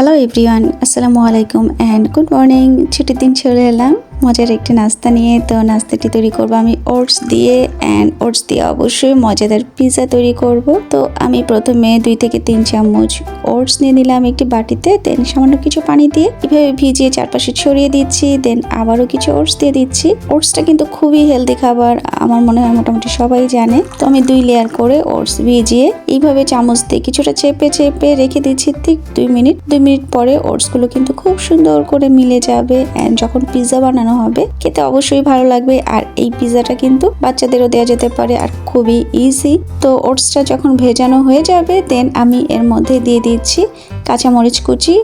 Hello everyone আসসালামু আলাইকুম and good morning ছুটির দিন চলে এলাম। মজার একটি নাস্তা নিয়ে তো নাস্তাটি তৈরি করব আমি ওটস দিয়ে অ্যান্ড ওটস দিয়ে অবশ্যই মজাদার পিৎজা তৈরি করব। তো আমি প্রথমে দুই থেকে তিন চামচ ওটস নিয়ে নিলাম একটি বাটিতে দেন সামান্য কিছু পানি দিয়ে এভাবে ভিজিয়ে চারপাশে ছড়িয়ে দিচ্ছি দেন আবারও কিছু ওটস দিয়ে দিচ্ছি। ওটসটা কিন্তু খুবই হেলদি খাবার, আমার মনে হয় মোটামুটি সবাই জানে। তো আমি দুই লেয়ার করে ওটস ভিজিয়ে এইভাবে চামচ দিয়ে কিছুটা চেপে চেপে রেখে দিচ্ছি, ঠিক দুই মিনিট। দুই মিনিট পরে ওটসগুলো কিন্তু খুব সুন্দর করে মিলে যাবে অ্যান্ড যখন পিৎজা বানানো হবে। খেতে অবশ্যই ভালো লাগবে। আর এই পিজাটা কিন্তু বাচ্চাদেরও দেওয়া যেতে পারে আর খুবই ইজি তো ওটসটা যখন ভেজানো হয়ে যাবে দেন আমি এর মধ্যে দিয়ে দিচ্ছি কাঁচামরিচ কুচি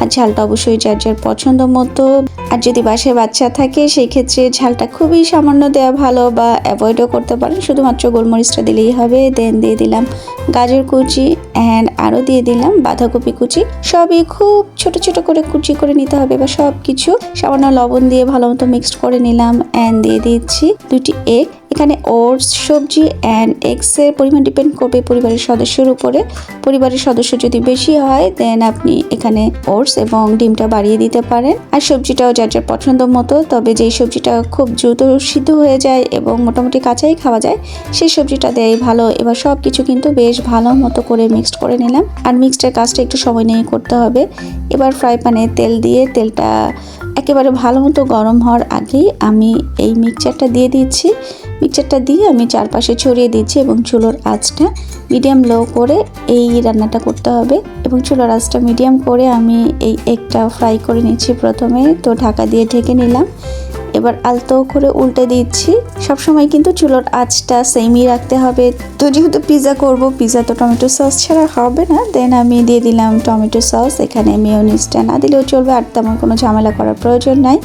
আর ঝালটা অবশ্যই যার যার পছন্দ মতো। আর যদি বাসায় বাচ্চা থাকে, সেই ক্ষেত্রে ঝালটা খুবই সামান্য দেওয়া ভালো বা অ্যাভয়েডও করতে পারেন। শুধুমাত্র গোলমরিচটা দিলেই হবে। দেন দিয়ে দিলাম গাজর কুচি অ্যান্ড আরও দিয়ে দিলাম বাঁধাকপি কুচি। সবই খুব ছোট ছোট করে কুচি করে নিতে হবে বা সব কিছু সামান্য লবণ দিয়ে ভালো মতো মিক্সড করে নিলাম। অ্যান্ড দিয়ে দিচ্ছি দুটি এগ এখানে ওটস, সবজি অ্যান্ড এগসের পরিমাণ ডিপেন্ড করবে পরিবারের সদস্যের উপরে। পরিবারের সদস্য যদি বেশি হয় দেন আপনি এখানে ওটস এবং ডিমটা বাড়িয়ে দিতে পারেন। আর সবজিটাও যার যার পছন্দ মতো, তবে যেই সবজিটা খুব দ্রুত সিদ্ধ হয়ে যায় এবং মোটামুটি কাঁচাই খাওয়া যায়, সেই সবজিটা দেয় ভালো। এবার সব কিছু কিন্তু বেশ ভালো মতো করে মিক্সড করে নিলাম। আর মিক্সডের কাজটা একটু সময় নিয়ে করতে হবে। এবার ফ্রাই প্যানে তেল দিয়ে তেলটা একেবারে ভালো মতো গরম হওয়ার আগেই আমি এই মিক্সচারটা দিয়ে দিচ্ছি। মিক্সচারটা দিয়ে আমি চারপাশে ছড়িয়ে দিচ্ছি এবং চুলোর আঁচটা মিডিয়াম লো করে এই রান্নাটা করতে হবে এবং চুলোর আঁচটা মিডিয়াম করে আমি এই একটা ফ্রাই করে নিচ্ছি প্রথমে। তো ঢাকা দিয়ে ঢেকে নিলাম। এবার আলতো করে উল্টে দিচ্ছি। সবসময় কিন্তু চুলোর আঁচটা সেমই রাখতে হবে। তো যেহেতু পিৎজা করব পিৎজা তো টমেটো সস ছাড়া হবে না। দেন আমি দিয়ে দিলাম টমেটো সস এখানে মেয়নিজটা না দিলেও চলবে, আর তেমন কোনো ঝামেলা করার প্রয়োজন নাই।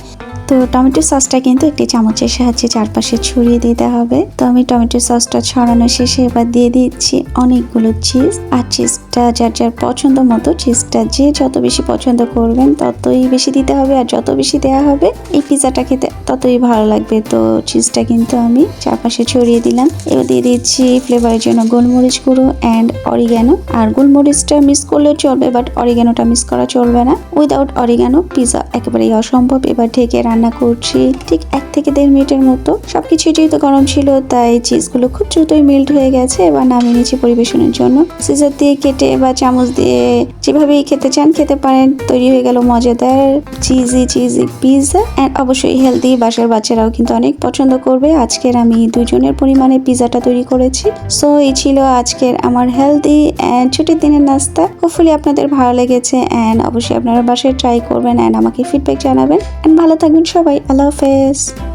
তো টমেটো সসটা কিন্তু একটি চামচের সাহায্যে চারপাশে ছড়িয়ে দিতে হবে। তো আমি টমেটো সসটা ছড়ানো শেষে এবার দিয়ে দিচ্ছি অনেকগুলো চিজ আর চিজটা যার যার পছন্দ মতো চিজটা যে যত বেশি পছন্দ করবেন ততই বেশি দিতে হবে আর যত বেশি দেওয়া হবে এই পিৎজাটা খেতে ততই ভালো লাগবে। তো চিজটা কিন্তু আমি চারপাশে ছড়িয়ে দিলাম। এবার দিয়ে দিচ্ছি ফ্লেভারের জন্য গোলমরিচ গুঁড়ো অ্যান্ড অরিগ্যানো আর গোলমরিচটা মিস করলেও চলবে বাট অরিগ্যানোটা মিস করা চলবে না। উইদাউট অরিগ্যানো পিৎজা একেবারেই অসম্ভব। এবার ঢেকে রান্না করছি ঠিক এক থেকে দেড় মিনিটের মতো। সবকিছু যেহেতু গরম ছিল, তাই চিজগুলো খুব দ্রুতই মেল্ট হয়ে গেছে। এবার নামিয়ে নিচ্ছি পরিবেশনের জন্য। সিজার দিয়ে কেটে বা চামচ দিয়ে যেভাবেই খেতে চান খেতে পারেন। তৈরি হয়ে গেল মজাদার চিজি চিজি পিৎজা অ্যান্ড অবশ্যই হেলদি বাসার বাচ্চারাও কিন্তু অনেক পছন্দ করবে। আজকের আমি দুজনের পরিমাণে পিৎজাটা তৈরি করেছি। সো এই ছিল আজকের আমার হেলদি অ্যান্ড ছুটির দিনের নাস্তা। হোপফুলি আপনাদের ভালো লেগেছে অ্যান্ড অবশ্যই আপনারা বাসায় ট্রাই করবেন অ্যান্ড আমাকে ফিডব্যাক জানাবেন। অ্যান্ড ভালো থাকবেন সবাই। আল্লাহ হাফেজ।